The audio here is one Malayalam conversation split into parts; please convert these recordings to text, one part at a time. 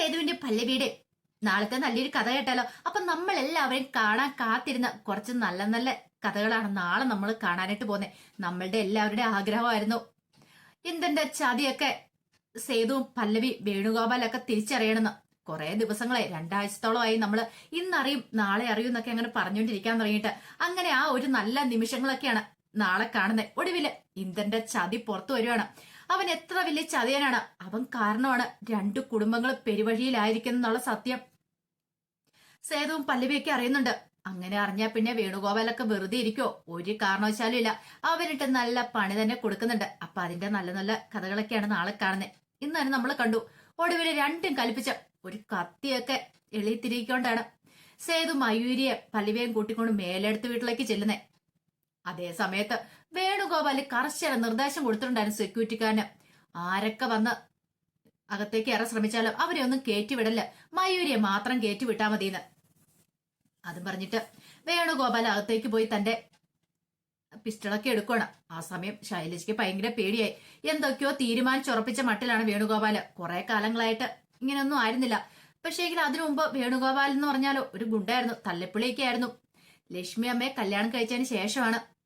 സേതുവിന്റെ പല്ലവിയുടെ നാളത്തെ നല്ലൊരു കഥ കേട്ടാലോ? അപ്പൊ നമ്മൾ എല്ലാവരും കാണാൻ കാത്തിരുന്ന കുറച്ച് നല്ല നല്ല കഥകളാണ് നാളെ നമ്മൾ കാണാനായിട്ട് പോകുന്നത് നമ്മളുടെ എല്ലാവരുടെ ആഗ്രഹമായിരുന്നു. എന്തെന്റെ ചതിയൊക്കെ? സേതുവും പല്ലവി വേണുഗോപാലൊക്കെ തിരിച്ചറിയണമെന്ന്. കുറെ ദിവസങ്ങളെ രണ്ടാഴ്ചത്തോളമായി നമ്മൾ ഇന്നറിയും നാളെ അറിയും എന്നൊക്കെ അങ്ങനെ പറഞ്ഞുകൊണ്ടിരിക്കാൻ തുടങ്ങിയിട്ട്. അങ്ങനെ ആ ഒരു നല്ല നിമിഷങ്ങളൊക്കെയാണ് നാളെ കാണുന്നത് ഒടുവിൽ ഇന്ദന്റെ ചതി പുറത്തു വരുവാണ്. അവൻ എത്ര വലിയ ചതിയനാണ്. അവൻ കാരണമാണ് രണ്ടു കുടുംബങ്ങൾ പെരുവഴിയിലായിരിക്കുന്നുള്ള സത്യം. സേതുവും പല്ലവിയൊക്കെ അറിയുന്നുണ്ട്. അങ്ങനെ അറിഞ്ഞാ പിന്നെ വേണുഗോപാലൊക്കെ വെറുതെ ഇരിക്കോ? ഒരു കാരണവശാലും ഇല്ല. അവനിട്ട് നല്ല പണി തന്നെ കൊടുക്കുന്നുണ്ട്. അപ്പൊ അതിന്റെ നല്ല നല്ല കഥകളൊക്കെയാണ് നാളെ കാണുന്നത് തന്നെ നമ്മൾ കണ്ടു. ഒടുവിൽ രണ്ടും കൽപ്പിച്ച ഒരു കത്തിയൊക്കെ എളിത്തിരിക്കൊണ്ടാണ് സേതു മയൂരിയെ പല്ലവിയെയും കൂട്ടിക്കൊണ്ട് മേലെടുത്ത് വീട്ടിലേക്ക് ചെല്ലുന്നേ. അതേ സമയത്ത് വേണുഗോപാൽ കർശന നിർദ്ദേശം കൊടുത്തിട്ടുണ്ടായിരുന്നു സെക്യൂരിറ്റിക്കാരന് ആരൊക്കെ വന്ന് അകത്തേക്ക് ഇറ ശ്രമിച്ചാലും അവരെ ഒന്നും കയറ്റിവിടല്ല മയൂരിയെ മാത്രം കയറ്റിവിട്ടാ മതിയെന്ന്. അതും പറഞ്ഞിട്ട് വേണുഗോപാൽ അകത്തേക്ക് പോയി തന്റെ പിസ്റ്റളൊക്കെ എടുക്കണം ആ സമയം ശൈലജയ്ക്ക് ഭയങ്കര പേടിയായി. എന്തൊക്കെയോ തീരുമാനിച്ചുറപ്പിച്ച മട്ടിലാണ് വേണുഗോപാൽ. കുറെ കാലങ്ങളായിട്ട് ഇങ്ങനെയൊന്നും ആയിരുന്നില്ല. പക്ഷേ അതിനു മുമ്പ് വേണുഗോപാൽ എന്ന് പറഞ്ഞാലോ ഒരു ഗുണ്ടായിരുന്നു. തല്ലപ്പിള്ളിയൊക്കെ ആയിരുന്നു ലക്ഷ്മി അമ്മയെ കല്യാണം കഴിച്ചതിന് ശേഷമാണ്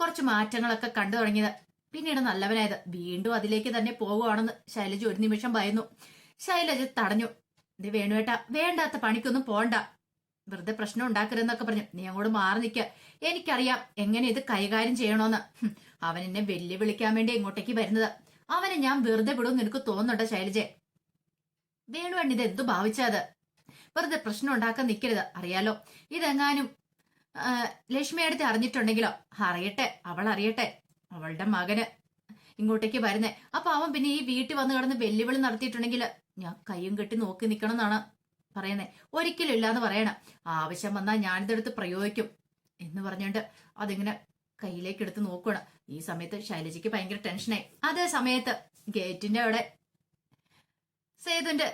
കുറച്ച് മാറ്റങ്ങളൊക്കെ കണ്ടു തുടങ്ങിയത്. പിന്നീട് നല്ലവനായത് വീണ്ടും അതിലേക്ക് തന്നെ പോകുവാണെന്ന് ശൈലജ ഒരു നിമിഷം ഭയന്നു. ശൈലജ തടഞ്ഞു. ഇത് വേണുവേട്ട വേണ്ടാത്ത പണിക്കൊന്നും പോണ്ട. വെറുതെ പ്രശ്നം ഉണ്ടാക്കരുതെന്നൊക്കെ പറഞ്ഞു. നീ അങ്ങോട്ട് മാറി നിൽക്ക എനിക്കറിയാം എങ്ങനെ ഇത് കൈകാര്യം ചെയ്യണോന്ന്. അവൻ എന്നെ വെല്ലുവിളിക്കാൻ വേണ്ടി ഇങ്ങോട്ടേക്ക് വരുന്നത്. അവനെ ഞാൻ വെറുതെ വിടും നിനക്ക് തോന്നുന്നുണ്ടോ ശൈലജെ? വേണുവേണ്ടി ഇത് എന്തു ഭാവിച്ചത് വെറുതെ പ്രശ്നം ഉണ്ടാക്കാൻ നിൽക്കരുത് അറിയാലോ ഇതെങ്ങാനും ലക്ഷ്മി അടുത്ത് അറിഞ്ഞിട്ടുണ്ടെങ്കിലോ? അറിയട്ടെ അവൾ അറിയട്ടെ അവളുടെ മകന് ഇങ്ങോട്ടേക്ക് വരുന്നേ. അപ്പൊ അവൻ പിന്നെ ഈ വീട്ടിൽ വന്ന് കിടന്ന് വെല്ലുവിളി നടത്തിയിട്ടുണ്ടെങ്കിൽ ഞാൻ കയ്യും കെട്ടി നോക്കി നിൽക്കണം എന്നാണ് പറയുന്നേ. ഒരിക്കലും ഇല്ലാന്ന് പറയണം. ആവശ്യം വന്നാൽ ഞാനിതെടുത്ത് പ്രയോഗിക്കും എന്ന് പറഞ്ഞുകൊണ്ട് അതിങ്ങനെ കയ്യിലേക്ക് എടുത്ത് നോക്കണം ഈ സമയത്ത് ശൈലജയ്ക്ക് ഭയങ്കര ടെൻഷനായി അതേ സമയത്ത് ഗേറ്റിന്റെ അവിടെ സേതുന്റെ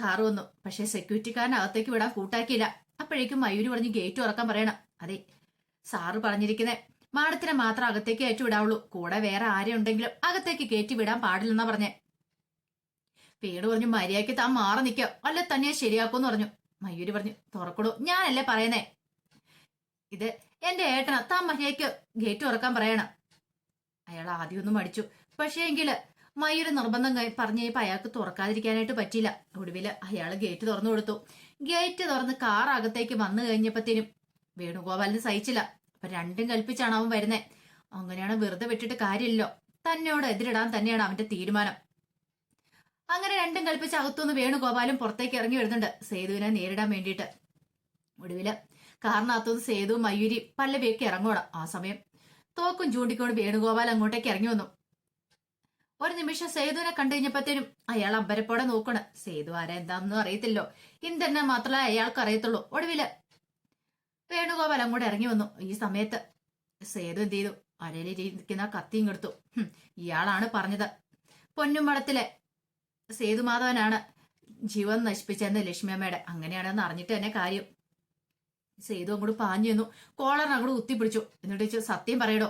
കാർ വന്നു. പക്ഷെ സെക്യൂരിറ്റിക്കാരൻ അകത്തേക്ക് വിടാൻ കൂട്ടാക്കിയില്ല. അപ്പോഴേക്കും മയൂര് പറഞ്ഞ് ഗേറ്റ് തുറക്കാൻ പറയണം. അതെ സാറ് പറഞ്ഞിരിക്കുന്നേ മാഡത്തിനെ മാത്രം അകത്തേക്ക് കയറ്റി വിടാവുള്ളൂ കൂടെ വേറെ ആരെ ഉണ്ടെങ്കിലും അകത്തേക്ക് കയറ്റി വിടാൻ പാടില്ലെന്നാ പറഞ്ഞേ. പേട് പറഞ്ഞു മര്യാദയ്ക്ക് താൻ മാറി നിൽക്കുക അല്ല തന്നെ ശരിയാക്കുമെന്ന് പറഞ്ഞു. മയൂര് പറഞ്ഞു തുറക്കടൂ ഞാനല്ലേ പറയുന്നേ. ഇത് എന്റെ ഏട്ടനാ താൻ മര്യാദയ്ക്ക് ഗേറ്റ് തുറക്കാൻ പറയണം. അയാൾ ആദ്യമൊന്നും മടിച്ചു. പക്ഷേ എങ്കിൽ മയൂര് നിർബന്ധം പറഞ്ഞപ്പോ അയാൾക്ക് തുറക്കാതിരിക്കാനായിട്ട് പറ്റിയില്ല. ഒടുവിൽ അയാൾ ഗേറ്റ് തുറന്നു കൊടുത്തു. ഗേറ്റ് തുറന്ന് കാർ അകത്തേക്ക് വന്നു കഴിഞ്ഞപ്പത്തേനും വേണുഗോപാലിന് സഹിച്ചില്ല. അപ്പൊ രണ്ടും കൽപ്പിച്ചാണ് അവൻ വരുന്നേ. അങ്ങനെയാണ് വെറുതെ വിട്ടിട്ട് കാര്യമില്ലല്ലോ. തന്നോട് എതിരിടാൻ തന്നെയാണ് അവന്റെ തീരുമാനം. അങ്ങനെ രണ്ടും കൽപ്പിച്ച അകത്തുനിന്ന് വേണുഗോപാലും പുറത്തേക്ക് ഇറങ്ങി വരുന്നുണ്ട് സേതുവിനെ നേരിടാൻ വേണ്ടിയിട്ട്. ഒടുവിൽ കാറിനകത്തുനിന്ന് സേതു മയൂരി പല്ലവിയൊക്കെ ഇറങ്ങോണം ആ സമയം. തോക്കും ചൂണ്ടിക്കൊണ്ട് വേണുഗോപാൽ അങ്ങോട്ടേക്ക് ഇറങ്ങി വന്നു. ഒരു നിമിഷം സേതുവിനെ കണ്ടു കഴിഞ്ഞപ്പോഴത്തേനും അയാൾ അമ്പരപ്പോടെ നോക്കണം സേതു ആരാ? എന്താണെന്നും അറിയത്തില്ലോ ഇന്ദ്രനെ മാത്രമേ അയാൾക്ക് അറിയത്തുള്ളൂ. ഒടുവിൽ വേണുഗോപാൽ അങ്ങോട്ട് ഇറങ്ങി വന്നു. ഈ സമയത്ത് സേതു എന്ത് ചെയ്തു? അരയിലിരിക്കുന്ന കത്തിയും കൊടുത്തു ഇയാളാണ് പറഞ്ഞത്. പൊന്നുമടത്തിലെ സേതുമാധവനാണ് ജീവൻ നശിപ്പിച്ചെന്ന് ലക്ഷ്മിയമ്മയുടെ. അങ്ങനെയാണെന്ന് അറിഞ്ഞിട്ട് തന്നെ കാര്യം. സേതു അങ്ങോട്ട് പാഞ്ഞു നിന്നു കോളർ അങ്ങോട്ട് കുത്തിപ്പിടിച്ചു. എന്നിട്ട് സത്യം പറയടോ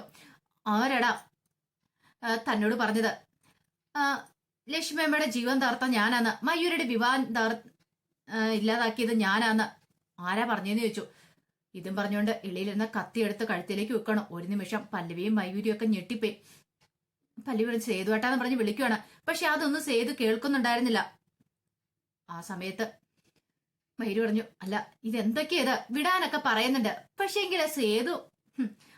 ആരടാ തന്നോട് പറഞ്ഞത്? ലക്ഷ്മിയമ്മയുടെ ജീവൻ തകർത്ത ഞാനാന്ന് മയൂരിയുടെ വിവാഹം തകർ ഇല്ലാതാക്കിയത് ഞാനാന്ന്. ആരാ പറഞ്ഞെന്ന് ചോദിച്ചു. ഇതും പറഞ്ഞുകൊണ്ട് ഇളിയിലിരുന്ന കത്തിയെടുത്ത് കഴുത്തിലേക്ക് വെക്കണം. ഒരു നിമിഷം പല്ലവിയും മയൂരിയും ഒക്കെ ഞെട്ടിപ്പോയി. പല്ലവി വിളിച്ച് സേതുവേട്ടാന്ന് പറഞ്ഞ് വിളിക്കുവാണ്. പക്ഷെ അതൊന്നും സേതു കേൾക്കുന്നുണ്ടായിരുന്നില്ല. ആ സമയത്ത് മയൂരി പറഞ്ഞു അല്ല ഇത് ഇത് വിടാനൊക്കെ പറയുന്നുണ്ട്. പക്ഷെ എങ്കിൽ സേതു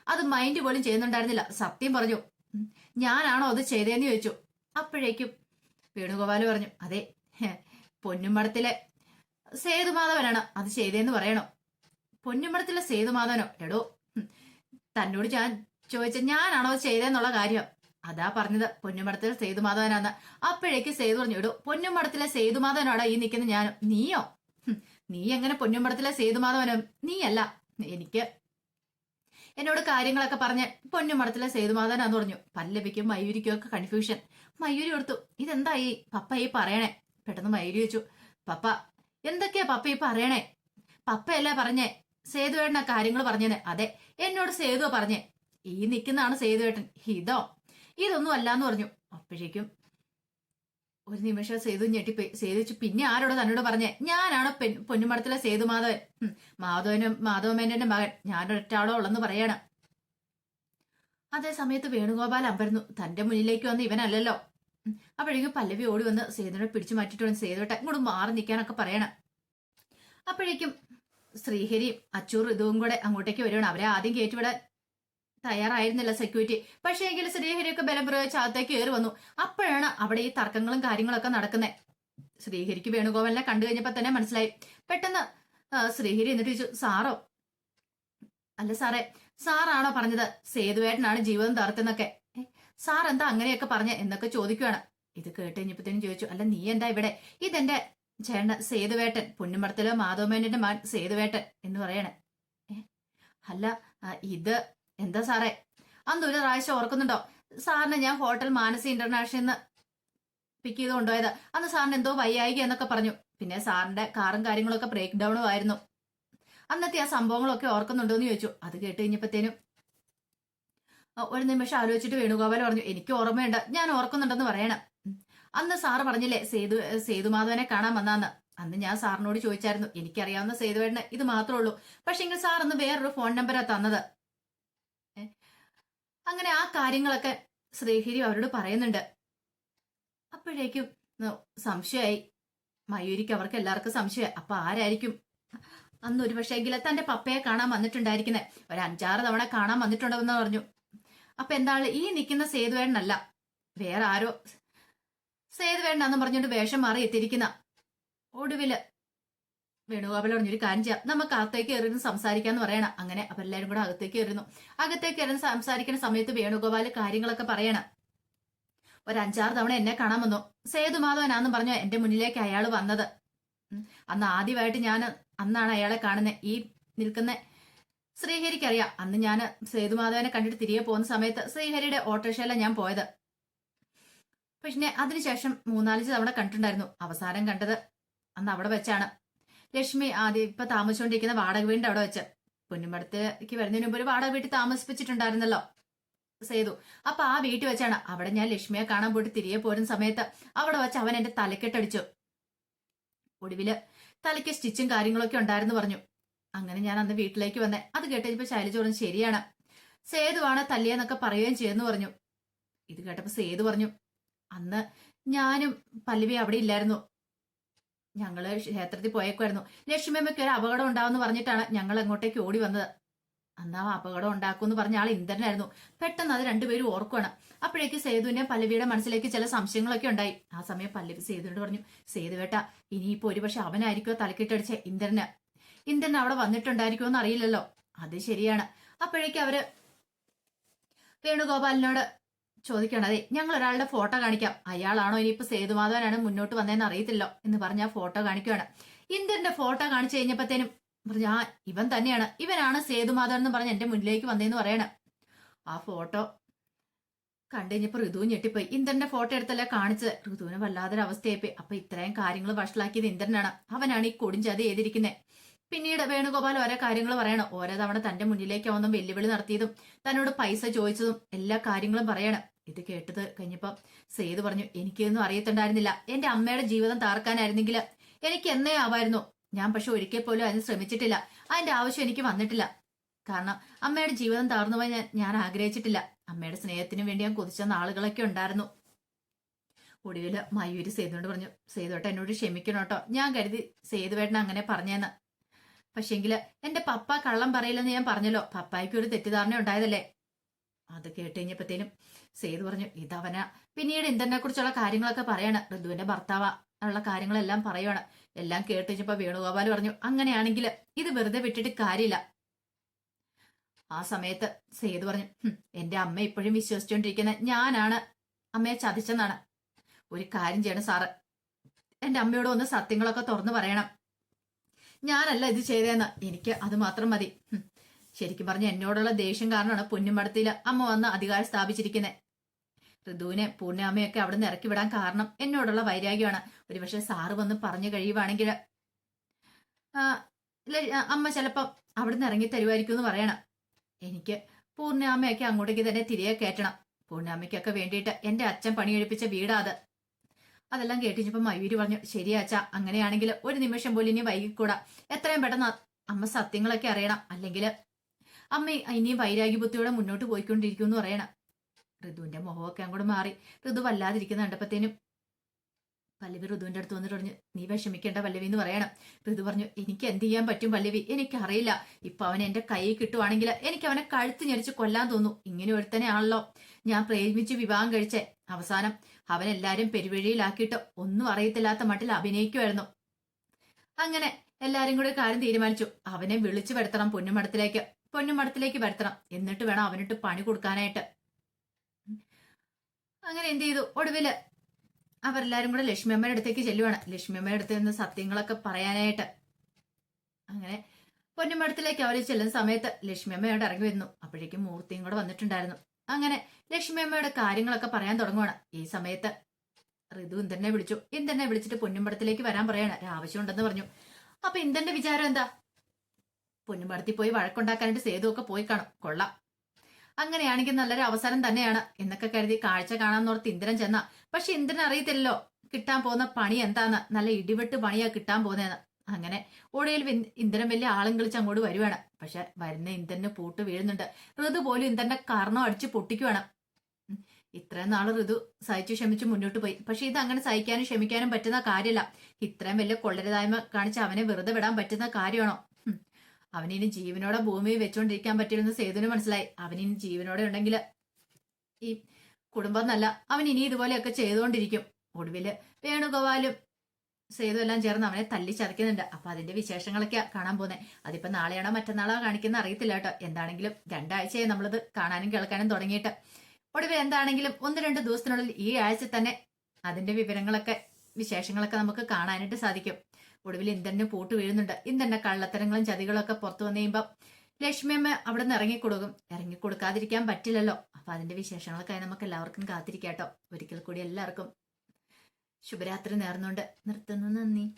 അത് മൈൻഡ് പോലും ചെയ്യുന്നുണ്ടായിരുന്നില്ല. സത്യം പറഞ്ഞു ഞാനാണോ അത് ചെയ്തതെന്ന് ചോദിച്ചു. അപ്പോഴേക്കും വേണുഗോപാൽ പറഞ്ഞു അതെ പൊന്നുമടത്തിലെ സേതുമാധവനാണ് അത് ചെയ്തേന്ന് പറയണോ. പൊന്നുമടത്തിലെ സേതുമാധവനോ? എടോ തന്നോട് ഞാൻ ചോദിച്ച ഞാനാണോ അത് ചെയ്തതെന്നുള്ള കാര്യം. അതാ പറഞ്ഞത് പൊന്നുമടത്തിലെ സേതുമാധവനാന്ന്. അപ്പോഴേക്ക് സേതു പറഞ്ഞു എടോ പൊന്നുമടത്തിലെ സേതുമാധവനാടാ ഈ നിൽക്കുന്ന ഞാനും. നീയോ? നീ എങ്ങനെ പൊന്നുമടത്തിലെ സേതുമാധവനോ? നീയല്ല. എനിക്ക് എന്നോട് കാര്യങ്ങളൊക്കെ പറഞ്ഞ് പൊന്നുമടത്തിലെ സേതുമാതാനാന്ന് പറഞ്ഞു. പല്ലവിക്കും മയൂരിക്കും ഒക്കെ കൺഫ്യൂഷൻ മയൂരി കൊടുത്തു ഇതെന്തായി? പപ്പ ഈ പറയണേ. പെട്ടെന്ന് മയൂരി വെച്ചു പപ്പ എന്തൊക്കെയാ പപ്പ ഈ പറയണേ? പപ്പയല്ലേ പറഞ്ഞേ സേതുവേട്ടനാ കാര്യങ്ങൾ പറഞ്ഞത് അതെ എന്നോട് സേതുവ പറഞ്ഞേ. ഈ നിൽക്കുന്നതാണ് സേതുവേട്ടൻ. ഇതോ? ഇതൊന്നും അല്ലാന്ന് പറഞ്ഞു. അപ്പോഴേക്കും ഒരു നിമിഷം സേതു ഞെട്ടിപ്പോയി സേതുച്ചു പിന്നെ ആരോട് തന്നോട് പറഞ്ഞേ ഞാനാണ് പെൺ പൊന്നുമടത്തിലെ സേതു മാധവൻ? മാധവനും മാധവമേനന്റെ മകൻ. ഞാനൊരൊറ്റാളോ ഉള്ളെന്ന് പറയാണ്. അതേ സമയത്ത് വേണുഗോപാൽ അമ്പരുന്നു. തന്റെ മുന്നിലേക്ക് വന്ന് ഇവനല്ലല്ലോ. അപ്പോഴേക്കും പല്ലവി ഓടി വന്ന് സേതുവിനെ പിടിച്ചു മാറ്റിട്ട് വന്ന് സേതുവേട്ട ഇങ്ങോട്ട് മാറി നിൽക്കാനൊക്കെ പറയണം. അപ്പോഴേക്കും ശ്രീഹരിയും അച്ചൂർ ഇതും കൂടെ അങ്ങോട്ടേക്ക് വരുവാണ് അവരെ ആദ്യം കയറ്റിവിടാൻ തയ്യാറായിരുന്നില്ല സെക്യൂരിറ്റി പക്ഷേ എങ്കിൽ ശ്രീഹരിയൊക്കെ ബലം പ്രയോഗിച്ച് അകത്തേക്ക് കയറി വന്നു. അപ്പോഴാണ് അവിടെ ഈ തർക്കങ്ങളും കാര്യങ്ങളൊക്കെ നടക്കുന്നത് ശ്രീഹരിക്ക് വേണുഗോപാലിനെ കണ്ടു കഴിഞ്ഞപ്പോ തന്നെ മനസ്സിലായി. പെട്ടെന്ന് ശ്രീഹരി എന്നിട്ട് ചോദിച്ചു സാറോ? അല്ല സാറേ സാറാണോ പറഞ്ഞത്? സേതുവേട്ടനാണ് ജീവിതം തകർത്തെന്നൊക്കെ. സാർ എന്താ അങ്ങനെയൊക്കെ പറഞ്ഞ? എന്നൊക്കെ ചോദിക്കുകയാണ് ഇത് കേട്ട് കഴിഞ്ഞപ്പോഴത്തേനും ചോദിച്ചു അല്ല നീ എന്താ ഇവിടെ? ഇതെന്റെ ചേട്ടൻ സേതുവേട്ടൻ പുന്നുമടത്തിലെ മാധവമേനന്റെ മാൻ സേതുവേട്ടൻ എന്ന് പറയണേ. അല്ല ഇത് എന്താ സാറേ? അന്ന് ഒരു പ്രാവശ്യം ഓർക്കുന്നുണ്ടോ? സാറിനെ ഞാൻ ഹോട്ടൽ മാനസി ഇന്റർനാഷണൽ നിന്ന് പിക്ക് ചെയ്ത് കൊണ്ടുപോയത്. അന്ന് സാറിന് എന്തോ വയ്യായിക എന്നൊക്കെ പറഞ്ഞു. പിന്നെ സാറിന്റെ കാറും കാര്യങ്ങളൊക്കെ ബ്രേക്ക് ഡൗണും ആയിരുന്നു. അന്നത്തെ ആ സംഭവങ്ങളൊക്കെ ഓർക്കുന്നുണ്ടോ എന്ന് ചോദിച്ചു. അത് കേട്ട് കഴിഞ്ഞപ്പോഴത്തേനും ഒരു നിമിഷം ആലോചിച്ചിട്ട് വേണുഗോപാൽ പറഞ്ഞു എനിക്ക് ഓർമ്മയുണ്ട്. ഞാൻ ഓർക്കുന്നുണ്ടെന്ന് പറയണം. അന്ന് സാറ് പറഞ്ഞില്ലേ സേതു സേതുമാധവനെ കാണാൻ വന്നാന്ന്. അന്ന് ഞാൻ സാറിനോട് ചോദിച്ചായിരുന്നു എനിക്കറിയാവുന്ന സേതുവേടന് ഇത് മാത്രമേ ഉള്ളൂ. പക്ഷെ എങ്കിൽ സാർ അന്ന് വേറൊരു ഫോൺ നമ്പറാണ് തന്നത്? അങ്ങനെ ആ കാര്യങ്ങളൊക്കെ ശ്രീഹരി അവരോട് പറയുന്നുണ്ട്. അപ്പോഴേക്കും സംശയമായി. മയൂരിക്ക് അവർക്ക് എല്ലാവർക്കും സംശയമായി. അപ്പൊ ആരായിരിക്കും? അന്ന് ഒരു പക്ഷേങ്കിൽ തന്റെ പപ്പയെ കാണാൻ വന്നിട്ടുണ്ടായിരിക്കുന്നത് ഒരു അഞ്ചാറ് തവണ കാണാൻ വന്നിട്ടുണ്ടെന്ന് പറഞ്ഞു. അപ്പൊ എന്താണ്? ഈ നിൽക്കുന്ന സേതുവേണ്ണല്ല വേറെ ആരോ? എന്ന് പറഞ്ഞുകൊണ്ട് വേഷം മാറി എത്തിയിരിക്കുന്ന. ഒടുവിൽ വേണുഗോപാൽ പറഞ്ഞൊരു കാര്യം ചെയ്യാം. നമുക്ക് അകത്തേക്ക് കയറിയിരുന്ന് സംസാരിക്കാന്ന് പറയണം. അങ്ങനെ അവരെല്ലാരും കൂടെ അകത്തേക്ക് കയറുന്നു. അകത്തേക്ക് കയറുന്ന സംസാരിക്കുന്ന സമയത്ത് വേണുഗോപാൽ കാര്യങ്ങളൊക്കെ പറയണം. ഒരു അഞ്ചാറ് തവണ എന്നെ കാണാൻ വന്നു. സേതുമാധവനാന്നും പറഞ്ഞു എന്റെ മുന്നിലേക്ക് അയാൾ വന്നത്. അന്ന് ആദ്യമായിട്ട് ഞാൻ അന്നാണ് അയാളെ കാണുന്നത് ഈ നിൽക്കുന്ന ശ്രീഹരിക്കറിയാം. അന്ന് ഞാൻ സേതുമാധവനെ കണ്ടിട്ട് തിരികെ പോകുന്ന സമയത്ത് ശ്രീഹരിയുടെ ഓട്ടോറിക്ഷയിലാണ് ഞാൻ പോയത്. പിന്നെ അതിനുശേഷം മൂന്നാലഞ്ച് തവണ കണ്ടിട്ടുണ്ടായിരുന്നു. അവസാനം കണ്ടത് അന്ന് അവിടെ വെച്ചാണ്. ലക്ഷ്മി ആദ്യം ഇപ്പൊ താമസിച്ചുകൊണ്ടിരിക്കുന്ന വാടക വീടിന്റെ അവിടെ വെച്ച്. പൊന്നുമടത്തേക്ക് വരുന്നതിന് മുമ്പ് ഒരു വാടക വീട്ടിൽ താമസിപ്പിച്ചിട്ടുണ്ടായിരുന്നല്ലോ. സേതു. അപ്പൊ ആ വീട്ടിൽ വെച്ചാണ്. അവിടെ ഞാൻ ലക്ഷ്മിയെ കാണാൻ പോയിട്ട് തിരികെ പോരുന്ന സമയത്ത് അവിടെ വെച്ച് അവൻ എന്റെ തലക്കെട്ടടിച്ചു. ഒടുവിൽ തലയ്ക്ക് സ്റ്റിച്ചും കാര്യങ്ങളൊക്കെ ഉണ്ടായിരുന്നു പറഞ്ഞു. അങ്ങനെ ഞാൻ അന്ന് വീട്ടിലേക്ക് വന്നേ. അത് കേട്ടപ്പോ ശൈലജ പറഞ്ഞു ശരിയാണ്. സേതുവാണ് തല്ലിയെന്നൊക്കെ പറയുകയും ചെയ്യുന്നു പറഞ്ഞു. ഇത് കേട്ടപ്പോ സേതു പറഞ്ഞു അന്ന് ഞാനും പല്ലവി അവിടെ ഇല്ലായിരുന്നു. ഞങ്ങൾ ക്ഷേത്രത്തിൽ പോയേക്കുമായിരുന്നു ലക്ഷ്മിയമ്മയ്ക്ക് ഒരു അപകടം ഉണ്ടാവുമെന്ന് പറഞ്ഞിട്ടാണ് ഞങ്ങൾ അങ്ങോട്ടേക്ക് ഓടി വന്നത്. അന്നാ അപകടം ഉണ്ടാക്കുമെന്ന് പറഞ്ഞ ആൾ ഇന്ദ്രനായിരുന്നു. പെട്ടെന്ന് അത് രണ്ടുപേരും ഓർക്കുവാണ്. അപ്പോഴേക്ക് സേതുവിന്റെ പല്ലവിയുടെ മനസ്സിലേക്ക് ചില സംശയങ്ങളൊക്കെ ഉണ്ടായി. ആ സമയം പല്ലവി സേതുവിനോട് പറഞ്ഞു സേതുവേട്ട ഇനിയിപ്പോ ഒരുപക്ഷെ അവനായിരിക്കോ തലക്കിട്ടടിച്ച ഇന്ദ്രന്? ഇന്ദ്രൻ അവിടെ വന്നിട്ടുണ്ടായിരിക്കുമോ എന്ന് അറിയില്ലല്ലോ അത് ശരിയാണ്. അപ്പോഴേക്ക് അവർ വേണുഗോപാലിനോട് ചോദിക്കണം അതെ ഞങ്ങൾ ഒരാളുടെ ഫോട്ടോ കാണിക്കാം. അയാളാണോ ഇനിയിപ്പോ സേതുമാധവനാണ് മുന്നോട്ട് വന്നതെന്ന് അറിയത്തില്ലോ എന്ന് പറഞ്ഞ ഫോട്ടോ കാണിക്കുകയാണ്. ഇന്ദ്രന്റെ ഫോട്ടോ കാണിച്ചു കഴിഞ്ഞപ്പോഴത്തേനും പറഞ്ഞു ആ ഇവൻ തന്നെയാണ്. ഇവനാണ് സേതുമാധവൻ എന്ന് പറഞ്ഞ് എന്റെ മുന്നിലേക്ക് വന്നതെന്ന് പറയണം. ആ ഫോട്ടോ കണ്ടു കഴിഞ്ഞപ്പോൾ ഞെട്ടിപ്പോയി. ഇന്ദ്രന്റെ ഫോട്ടോ എടുത്തല്ല കാണിച്ചത്? ഋതുവിന് വല്ലാതൊരു അവസ്ഥയായിപ്പോയി അപ്പൊ ഇത്രയും കാര്യങ്ങൾ വഷളാക്കിയത് ഇന്ദ്രനാണ് അവനാണ് ഈ കൊടുംചതി ചെയ്തിരിക്കുന്നത് പിന്നീട് വേണുഗോപാൽ ഓരോ കാര്യങ്ങൾ പറയണം. ഓരോ തവണ തന്റെ മുന്നിലേക്ക് അവന്നും വെല്ലുവിളി നടത്തിയതും തന്നോട് പൈസ ചോദിച്ചതും എല്ലാ കാര്യങ്ങളും പറയണം. ഇത് കേട്ടത് കഴിഞ്ഞപ്പോ സെയ്ത് പറഞ്ഞു എനിക്കൊന്നും അറിയത്തുണ്ടായിരുന്നില്ല. എന്റെ അമ്മയുടെ ജീവിതം താർക്കാനായിരുന്നെങ്കിൽ എനിക്ക് എന്നേ ആവായിരുന്നു. ഞാൻ പക്ഷെ ഒരിക്കൽ പോലും അതിന് ശ്രമിച്ചിട്ടില്ല. അതിന്റെ ആവശ്യം എനിക്ക് വന്നിട്ടില്ല. കാരണം അമ്മയുടെ ജീവിതം താർന്നു പോയി ഞാൻ ആഗ്രഹിച്ചിട്ടില്ല. അമ്മയുടെ സ്നേഹത്തിനു വേണ്ടി ഞാൻ കൊതിച്ച ആളുകളൊക്കെ ഉണ്ടായിരുന്നു. ഒടുവിൽ മയൂര് സേതുവിനോട് പറഞ്ഞു സേതുവേട്ട എന്നോട് ക്ഷമിക്കണം കേട്ടോ. ഞാൻ കരുതി സേതുവേട്ടൻ അങ്ങനെ പറഞ്ഞേന്ന് പക്ഷെങ്കിൽ എന്റെ പപ്പ കള്ളം പറയില്ലെന്ന് ഞാൻ പറഞ്ഞല്ലോ. പപ്പായ്ക്ക് ഒരു തെറ്റിദ്ധാരണ ഉണ്ടായതല്ലേ? അത് കേട്ട് കഴിഞ്ഞപ്പോഴത്തേനും സേതു പറഞ്ഞു ഇതവന. പിന്നീട് ഇന്ദ്രനെ കുറിച്ചുള്ള കാര്യങ്ങളൊക്കെ പറയാണ്. ഋതുവിന്റെ ഭർത്താവ. ഉള്ള കാര്യങ്ങളെല്ലാം പറയുവാണ്. എല്ലാം കേട്ട് കഴിഞ്ഞപ്പോ വേണുഗോപാൽ പറഞ്ഞു അങ്ങനെയാണെങ്കിൽ ഇത് വെറുതെ വിട്ടിട്ട് കാര്യമില്ല. ആ സമയത്ത് സെയ്ദ് പറഞ്ഞു "ഹും, എന്റെ അമ്മ ഇപ്പോഴും വിശ്വസിച്ചുകൊണ്ടിരിക്കുന്ന ഞാനാണ്. അമ്മയെ ചതിച്ചെന്നാണ്. ഒരു കാര്യം ചെയ്യണം സാറ്. എന്റെ അമ്മയോട് ഒന്ന് സത്യങ്ങളൊക്കെ തുറന്നു പറയണം. ഞാനല്ല ഇത് ചെയ്തേന്ന്. എനിക്ക് അത് മാത്രം മതി. ശരിക്കും പറഞ്ഞ എന്നോടുള്ള ദേഷ്യം കാരണമാണ് പൊന്നുമടത്തിൽ അമ്മ വന്ന് അധികാരം സ്ഥാപിച്ചിരിക്കുന്നത് ഋതുവിനെ പൂർണാമയൊക്കെ അവിടെ നിന്ന് ഇറക്കി വിടാൻ കാരണം എന്നോടുള്ള വൈരാഗ്യമാണ്. ഒരുപക്ഷെ സാറ് വന്ന് പറഞ്ഞു കഴിയുവാണെങ്കിൽ. അമ്മ ചിലപ്പം അവിടെ നിന്ന് ഇറങ്ങി തരുമായിരിക്കും എന്ന് പറയണം. എനിക്ക് പൂർണാമയൊക്കെ അങ്ങോട്ടേക്ക് തന്നെ തിരികെ കയറ്റണം. പൂർണാമയ്ക്കൊക്കെ വേണ്ടിയിട്ട് എന്റെ അച്ഛൻ പണിയെടുപ്പിച്ച വീടാ അത്. അതെല്ലാം കേട്ടിച്ചപ്പോ മയൂരി പറഞ്ഞു ശരിയാച്ച അങ്ങനെയാണെങ്കിൽ ഒരു നിമിഷം പോലും ഇനി വൈകിക്കൂടാ. എത്രയും പെട്ടെന്ന് അമ്മ സത്യങ്ങളൊക്കെ അറിയണം. അല്ലെങ്കിൽ അമ്മ ഇനിയും വൈരാഗ്യ ബുദ്ധിയോടെ മുന്നോട്ട് പോയിക്കൊണ്ടിരിക്കും എന്ന് പറയണം. ഋതുവിന്റെ മുഖമൊക്കെ അങ്ങോട്ട് മാറി. ഋതു വല്ലാതിരിക്കുന്ന കണ്ടപ്പത്തേനും പല്ലവി ഋതുവിന്റെ അടുത്ത് വന്നിട്ട് പറഞ്ഞു നീ വിഷമിക്കേണ്ട പല്ലവി എന്ന് പറയണം. ഋതു പറഞ്ഞു എനിക്ക് എന്ത് ചെയ്യാൻ പറ്റും പല്ലവി? എനിക്കറിയില്ല. ഇപ്പൊ അവൻ എന്റെ കൈ കിട്ടുവാണെങ്കിൽ എനിക്ക് അവനെ കഴുത്ത് ഞെരിച്ച് കൊല്ലാൻ തോന്നുന്നു ഇങ്ങനെ ഒരുത്തനെ ആണല്ലോ ഞാൻ പ്രേമിച്ച് വിവാഹം കഴിച്ചേ. അവസാനം അവൻ എല്ലാരും പെരുവഴിയിലാക്കിയിട്ട് ഒന്നും അറിയത്തില്ലാത്ത മട്ടിൽ അഭിനയിക്കുമായിരുന്നു അങ്ങനെ എല്ലാരും കൂടെ കാര്യം തീരുമാനിച്ചു. അവനെ വിളിച്ചു വരുത്തണം പൊന്നുമടത്തിലേക്ക് പൊന്നുമടത്തിലേക്ക് വരുത്തണം. എന്നിട്ട് വേണം അവനിട്ട് പണി കൊടുക്കാനായിട്ട്. അങ്ങനെ എന്ത് ചെയ്തു? ഒടുവിൽ അവരെല്ലാരും കൂടെ ലക്ഷ്മി അമ്മയുടെ അടുത്തേക്ക് ചെല്ലുവാണ്. ലക്ഷ്മി അമ്മയുടെ അടുത്ത് നിന്ന് സത്യങ്ങളൊക്കെ പറയാനായിട്ട്. അങ്ങനെ പൊന്നുമടത്തിലേക്ക് അവർ ചെല്ലുന്ന സമയത്ത് ലക്ഷ്മി അമ്മയോട് ഇറങ്ങി വരുന്നു. അപ്പോഴേക്കും മൂർത്തിയും കൂടെ വന്നിട്ടുണ്ടായിരുന്നു. അങ്ങനെ ലക്ഷ്മി അമ്മയുടെ കാര്യങ്ങളൊക്കെ പറയാൻ തുടങ്ങുവാണ്. ഈ സമയത്ത് ഋതു ഇന്ദ്രനെ വിളിച്ചു. ഇന്ദ്രനെ വിളിച്ചിട്ട് പൊന്നുമ്പടത്തിലേക്ക് വരാൻ പറയാണ്. ആവശ്യമുണ്ടെന്ന് പറഞ്ഞു. അപ്പൊ ഇന്ദ്രന്റെ വിചാരം എന്താ? പൊന്നുമ്പടത്തിൽ പോയി വഴക്കുണ്ടാക്കാനായിട്ട് സേതു ഒക്കെ പോയി കാണും. കൊള്ളാം. അങ്ങനെയാണെങ്കിൽ നല്ലൊരു അവസരം തന്നെയാണ് എന്നൊക്കെ കരുതി കാഴ്ച കാണാമെന്നോർത്ത് ഇന്ദ്രൻ ചെന്ന. പക്ഷെ ഇന്ദ്രൻ അറിയത്തില്ലല്ലോ കിട്ടാൻ പോകുന്ന പണി എന്താന്ന്. നല്ല ഇടിവെട്ട് പണിയാ കിട്ടാൻ പോകുന്നതെന്ന് അങ്ങനെ വിൻ- ഇന്ദ്രൻ വലിയ ആളും കളിച്ച് അങ്ങോട്ട് വരുവാണ്. പക്ഷെ വരുന്ന ഇന്ദ്രന് പൂട്ട് വീഴുന്നുണ്ട്. ഋതു പോലും ഇന്ദ്രന്റെ കർണം അടിച്ച് പൊട്ടിക്കുവാണ്. ഇത്രയും നാൾ ഋതു സഹിച്ചു ക്ഷമിച്ച് മുന്നോട്ട് പോയി. പക്ഷെ ഇത് അങ്ങനെ സഹിക്കാനും ക്ഷമിക്കാനും പറ്റുന്ന കാര്യമല്ല. ഇത്രയും വലിയ കൊള്ളരുതായ്മ കാണിച്ച് അവനെ വെറുതെ വിടാൻ പറ്റുന്ന കാര്യമാണോ. അവനിനി ജീവനോടെ ഭൂമിയിൽ വെച്ചുകൊണ്ടിരിക്കാൻ പറ്റില്ലെന്ന് സേതുവിന് മനസ്സിലായി. അവനിനി ജീവനോടെ ഉണ്ടെങ്കിൽ ഈ കുടുംബം എന്നല്ല അവൻ ഇനി ഇതുപോലെയൊക്കെ ചെയ്തുകൊണ്ടിരിക്കും. ഒടുവിൽ വേണുഗോപാലും സേതു എല്ലാം ചേർന്ന് അവനെ തല്ലി ചതയ്ക്കുന്നുണ്ട്. അപ്പൊ അതിന്റെ വിശേഷങ്ങളൊക്കെയാ കാണാൻ പോകുന്നത് അതിപ്പോ നാളെയാണോ മറ്റന്നാളോ കാണിക്കുന്ന അറിയത്തില്ല കേട്ടോ. എന്താണെങ്കിലും രണ്ടാഴ്ചയായി നമ്മളത് കാണാനും കേൾക്കാനും തുടങ്ങിയിട്ട്. ഒടുവിൽ എന്താണെങ്കിലും ഒന്ന് രണ്ട് ദിവസത്തിനുള്ളിൽ ഈ ആഴ്ച തന്നെ അതിന്റെ വിവരങ്ങളൊക്കെ വിശേഷങ്ങളൊക്കെ നമുക്ക് കാണാനായിട്ട് സാധിക്കും. ഒടുവിൽ ഇന്ദ്രന് പൂട്ട് വീഴുന്നുണ്ട്. ഇന്ദ്രന്റെ കള്ളത്തരങ്ങളും ചതികളും ഒക്കെ പുറത്തു വന്നു കഴിയുമ്പോൾ ലക്ഷ്മിയമ്മ അവിടെ നിന്ന് ഇറങ്ങിക്കൊടുക്കും. ഇറങ്ങിക്കൊടുക്കാതിരിക്കാൻ പറ്റില്ലല്ലോ. അപ്പൊ അതിന്റെ വിശേഷങ്ങളൊക്കെ നമുക്ക് എല്ലാവർക്കും കാത്തിരിക്കാട്ടോ ഒരിക്കൽ കൂടി എല്ലാവർക്കും ശുഭരാത്രി നേർന്നുകൊണ്ട് നിർത്തുന്നു നന്ദി.